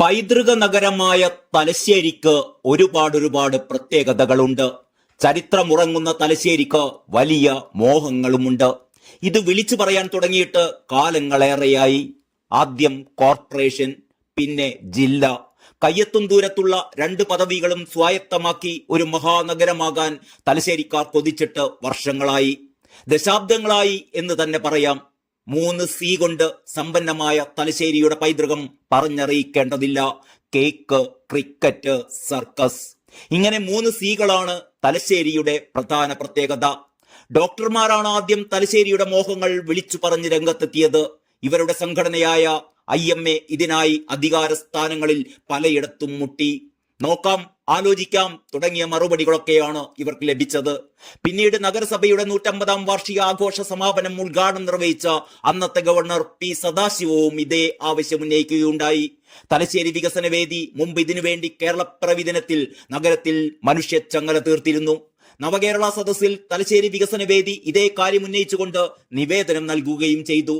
പൈതൃക നഗരമായ തലശ്ശേരിക്ക് ഒരുപാട് ഒരുപാട് പ്രത്യേകതകളുണ്ട്. ചരിത്രമുറങ്ങുന്ന തലശ്ശേരിക്ക് വലിയ മോഹങ്ങളുമുണ്ട്. ഇത് വിളിച്ചു പറയാൻ തുടങ്ങിയിട്ട് കാലങ്ങളേറെയായി. ആദ്യം കോർപ്പറേഷൻ പിന്നെ ജില്ല. കയ്യെത്തും ദൂരത്തുള്ള രണ്ട് പദവികളും സ്വായത്തമാക്കി ഒരു മഹാനഗരമാകാൻ തലശ്ശേരിക്കാർ കൊതിച്ചിട്ട് വർഷങ്ങളായി. ദശാബ്ദങ്ങളായി എന്ന് തന്നെ പറയാം. മൂന്ന് സി കൊണ്ട് സമ്പന്നമായ തലശ്ശേരിയുടെ പൈതൃകം പറഞ്ഞറിയിക്കേണ്ടതില്ല. Cake cricket circus. ഇങ്ങനെ മൂന്ന് സികളാണ് തലശ്ശേരിയുടെ പ്രധാന പ്രത്യേകത. ഡോക്ടർമാരാണ് ആദ്യം തലശ്ശേരിയുടെ മോഹങ്ങൾ വിളിച്ചു പറഞ്ഞ് രംഗത്തെത്തിയത്. ഇവരുടെ സംഘടനയായ ഐ ഇതിനായി അധികാര സ്ഥാനങ്ങളിൽ പലയിടത്തും മുട്ടി. നോക്കാം ആലോചിക്കാം തുടങ്ങിയ മറുപടികളൊക്കെയാണ് ഇവർക്ക് ലഭിച്ചത്. പിന്നീട് നഗരസഭയുടെ നൂറ്റമ്പതാം വാർഷിക ആഘോഷ സമാപനം ഉദ്ഘാടനം നിർവഹിച്ച അന്നത്തെ ഗവർണർ പി സദാശിവവും ഇതേ ആവശ്യം ഉന്നയിക്കുകയുണ്ടായി. തലശ്ശേരി വികസന വേദി മുമ്പ് ഇതിനുവേണ്ടി കേരളപ്പിറവി ദിനത്തിൽ നഗരത്തിൽ മനുഷ്യച്ചങ്ങല തീർത്തിരുന്നു. നവകേരള സദസ്സിൽ തലശ്ശേരി വികസന വേദി ഇതേ കാര്യം ഉന്നയിച്ചുകൊണ്ട് നിവേദനം നൽകുകയും ചെയ്തു.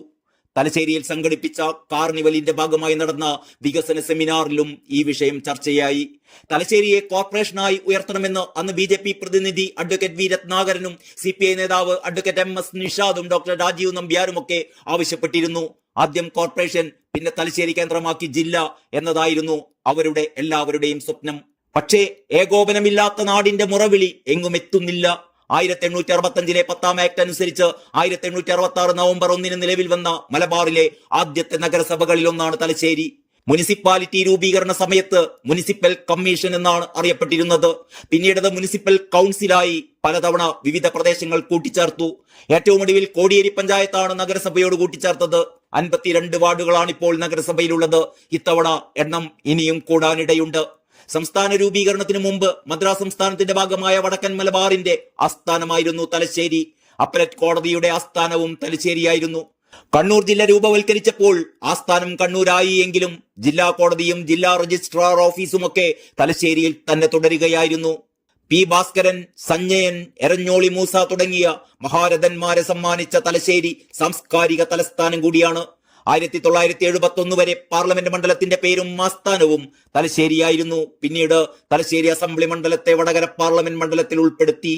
തലശ്ശേരിയിൽ സംഘടിപ്പിച്ച കാർണിവലിന്റെ ഭാഗമായി നടന്ന വികസന സെമിനാറിലും ഈ വിഷയം ചർച്ചയായി. തലശ്ശേരിയെ കോർപ്പറേഷനായി ഉയർത്തണമെന്ന് അന്ന് ബി ജെ പി പ്രതിനിധി അഡ്വക്കേറ്റ് വി രത്നാകരനും സി പി ഐ നേതാവ് അഡ്വക്കേറ്റ് എം എസ് നിഷാദും ഡോക്ടർ രാജീവ് നമ്പ്യാരുമൊക്കെ ആവശ്യപ്പെട്ടിരുന്നു. ആദ്യം കോർപ്പറേഷൻ പിന്നെ തലശ്ശേരി കേന്ദ്രമാക്കി ജില്ല എന്നതായിരുന്നു അവരുടെ എല്ലാവരുടെയും സ്വപ്നം. പക്ഷേ ഏകോപനമില്ലാത്ത നാടിന്റെ മുറവിളി എങ്ങും എത്തുന്നില്ല. ആയിരത്തി എണ്ണൂറ്റി അറുപത്തഞ്ചിലെ പത്താം ആക്ട് അനുസരിച്ച് ആയിരത്തി എണ്ണൂറ്റി അറുപത്തി ആറ് നവംബർ ഒന്നിന് നിലവിൽ വന്ന മലബാറിലെ ആദ്യത്തെ നഗരസഭകളിൽ ഒന്നാണ് തലശ്ശേരി. മുനിസിപ്പാലിറ്റി രൂപീകരണ സമയത്ത് മുനിസിപ്പൽ കമ്മീഷൻ എന്നാണ് അറിയപ്പെട്ടിരുന്നത്. പിന്നീട് അത് മുനിസിപ്പൽ കൗൺസിലായി പലതവണ വിവിധ പ്രദേശങ്ങൾ കൂട്ടിച്ചേർത്തു. ഏറ്റവും ഒടുവിൽ കോടിയേരി പഞ്ചായത്താണ് നഗരസഭയോട് കൂട്ടിച്ചേർത്തത്. അൻപത്തിരണ്ട് വാർഡുകളാണ് ഇപ്പോൾ നഗരസഭയിലുള്ളത്. ഇത്തവണ എണ്ണം ഇനിയും കൂടാനിടയുണ്ട്. സംസ്ഥാന രൂപീകരണത്തിന് മുമ്പ് മദ്രാസ് സംസ്ഥാനത്തിന്റെ ഭാഗമായ വടക്കൻ മലബാറിന്റെ ആസ്ഥാനമായിരുന്നു തലശ്ശേരി. അപ്പലറ്റ് കോടതിയുടെ ആസ്ഥാനവും തലശ്ശേരിയായിരുന്നു. കണ്ണൂർ ജില്ല രൂപവൽക്കരിച്ചപ്പോൾ ആസ്ഥാനം കണ്ണൂരായി എങ്കിലും ജില്ലാ കോടതിയും ജില്ലാ രജിസ്ട്രാർ ഓഫീസും ഒക്കെ തലശ്ശേരിയിൽ തന്നെ തുടരുകയായിരുന്നു. പി ഭാസ്കരൻ സഞ്ജയൻ എരഞ്ഞോളി മൂസ തുടങ്ങിയ മഹാരഥന്മാരെ സമ്മാനിച്ച തലശ്ശേരി സാംസ്കാരിക തലസ്ഥാനം കൂടിയാണ്. ആയിരത്തി തൊള്ളായിരത്തി എഴുപത്തി ഒന്ന് വരെ പാർലമെന്റ് മണ്ഡലത്തിന്റെ പേരും ആസ്ഥാനവും തലശ്ശേരിയായിരുന്നു. പിന്നീട് തലശ്ശേരി അസംബ്ലി മണ്ഡലത്തെ വടകര പാർലമെന്റ് മണ്ഡലത്തിൽ ഉൾപ്പെടുത്തി.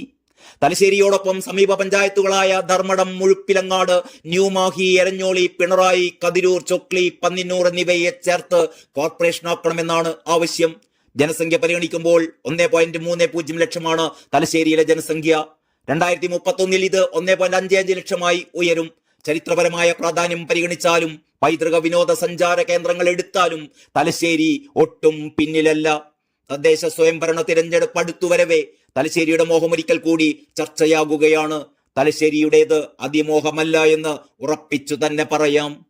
തലശ്ശേരിയോടൊപ്പം സമീപ പഞ്ചായത്തുകളായ ധർമ്മടം മുഴുപ്പിലങ്ങാട് ന്യൂമാഹി എരഞ്ഞോളി പിണറായി കതിരൂർ ചൊക്ലി പന്നിന്നൂർ എന്നിവയെ ചേർത്ത് കോർപ്പറേഷൻ ആക്കണമെന്നാണ് ആവശ്യം. ജനസംഖ്യ പരിഗണിക്കുമ്പോൾ ഒന്നേ പോയിന്റ് മൂന്ന് പൂജ്യം ലക്ഷമാണ് തലശ്ശേരിയിലെ ജനസംഖ്യ. രണ്ടായിരത്തി മുപ്പത്തി ഒന്നിൽ ഇത് ഒന്നേ പോയിന്റ് അഞ്ച് അഞ്ച് ലക്ഷമായി ഉയരും. ചരിത്രപരമായ പ്രാധാന്യം പരിഗണിച്ചാലും പൈതൃക വിനോദസഞ്ചാര കേന്ദ്രങ്ങൾ എടുത്താലും തലശ്ശേരി ഒട്ടും പിന്നിലല്ല. തദ്ദേശ സ്വയംഭരണ തിരഞ്ഞെടുപ്പ് അടുത്തുവരവേ തലശ്ശേരിയുടെ മോഹമൊരിക്കൽ കൂടി ചർച്ചയാകുകയാണ്. തലശ്ശേരിയുടേത് അതിമോഹമല്ല എന്ന് ഉറപ്പിച്ചു തന്നെ പറയാം.